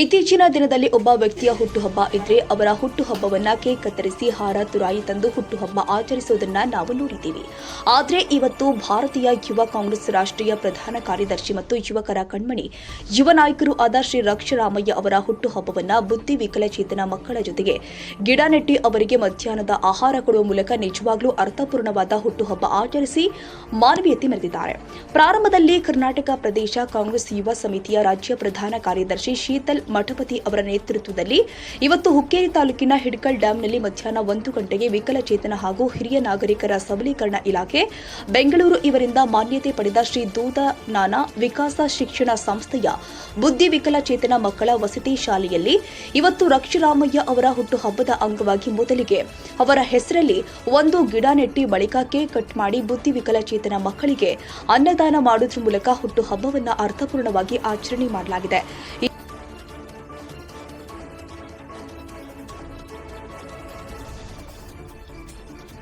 ಇತ್ತೀಚಿನ ದಿನದಲ್ಲಿ ಒಬ್ಬ ವ್ಯಕ್ತಿಯ ಹುಟ್ಟುಹಬ್ಬ ಇದ್ರೆ ಅವರ ಹುಟ್ಟುಹಬ್ಬವನ್ನ ಕೇಕ್ ಕತ್ತರಿಸಿ ಹಾರ ತುರಾಯಿ ತಂದು ಹುಟ್ಟುಹಬ್ಬ ಆಚರಿಸುವುದನ್ನ ನಾವು ನೋಡಿದ್ದೀವಿ. ಆದರೆ ಇವತ್ತು ಭಾರತೀಯ ಯುವ ಕಾಂಗ್ರೆಸ್ ರಾಷ್ಟ್ರೀಯ ಪ್ರಧಾನ ಕಾರ್ಯದರ್ಶಿ ಮತ್ತು ಯುವಕರ ಕಣ್ಮಣಿ, ಯುವ ನಾಯಕರು ಆದ ಶ್ರೀ ರಕ್ಷರಾಮಯ್ಯ ಅವರ ಹುಟ್ಟುಹಬ್ಬವನ್ನ ಬುದ್ಧಿ ವಿಕಲಚೇತನ ಮಕ್ಕಳ ಜೊತೆಗೆ ಗಿಡ ನೆಟ್ಟಿ ಅವರಿಗೆ ಮಧ್ಯಾಹ್ನದ ಆಹಾರ ಕೊಡುವ ಮೂಲಕ ನಿಜವಾಗ್ಲೂ ಅರ್ಥಪೂರ್ಣವಾದ ಹುಟ್ಟುಹಬ್ಬ ಆಚರಿಸಿ ಮಾನವೀಯತೆ ಮೆರೆದಿದ್ದಾರೆ. ಪ್ರಾರಂಭದಲ್ಲಿ ಕರ್ನಾಟಕ ಪ್ರದೇಶ ಕಾಂಗ್ರೆಸ್ ಯುವ ಸಮಿತಿಯ ರಾಜ್ಯ ಪ್ರಧಾನ ಕಾರ್ಯದರ್ಶಿ ಶೀತಲ್ ಮಠಪತಿ ಅವರ ನೇತೃತ್ವದಲ್ಲಿ ಇವತ್ತು ಹುಕ್ಕೇರಿ ತಾಲೂಕಿನ ಹಿಡ್ಕಲ್ ಡ್ಯಾಂನಲ್ಲಿ ಮಧ್ಯಾಹ್ನ ಒಂದು ಗಂಟೆಗೆ ವಿಕಲಚೇತನ ಹಾಗೂ ಹಿರಿಯ ನಾಗರಿಕರ ಸಬಲೀಕರಣ ಇಲಾಖೆ, ಬೆಂಗಳೂರು ಇವರಿಂದ ಮಾನ್ಯತೆ ಪಡೆದ ಶ್ರೀ ದೂತನಾನ ವಿಕಾಸ ಶಿಕ್ಷಣ ಸಂಸ್ಥೆಯ ಬುದ್ಧಿ ವಿಕಲಚೇತನ ಮಕ್ಕಳ ವಸತಿ ಶಾಲೆಯಲ್ಲಿ ಇವತ್ತು ರಕ್ಷರಾಮಯ್ಯ ಅವರ ಹುಟ್ಟುಹಬ್ಬದ ಅಂಗವಾಗಿ ಮೊದಲಿಗೆ ಅವರ ಹೆಸರಲ್ಲಿ ಒಂದು ಗಿಡ ನೆಟ್ಟಿ ಬಳಿಕ ಕೇಕ್ ಕಟ್ ಮಾಡಿ ಬುದ್ಧಿ ವಿಕಲಚೇತನ ಮಕ್ಕಳಿಗೆ ಅನ್ನದಾನ ಮಾಡುವುದರ ಮೂಲಕ ಹುಟ್ಟುಹಬ್ಬವನ್ನು ಅರ್ಥಪೂರ್ಣವಾಗಿ ಆಚರಣೆ ಮಾಡಲಾಗಿದೆ.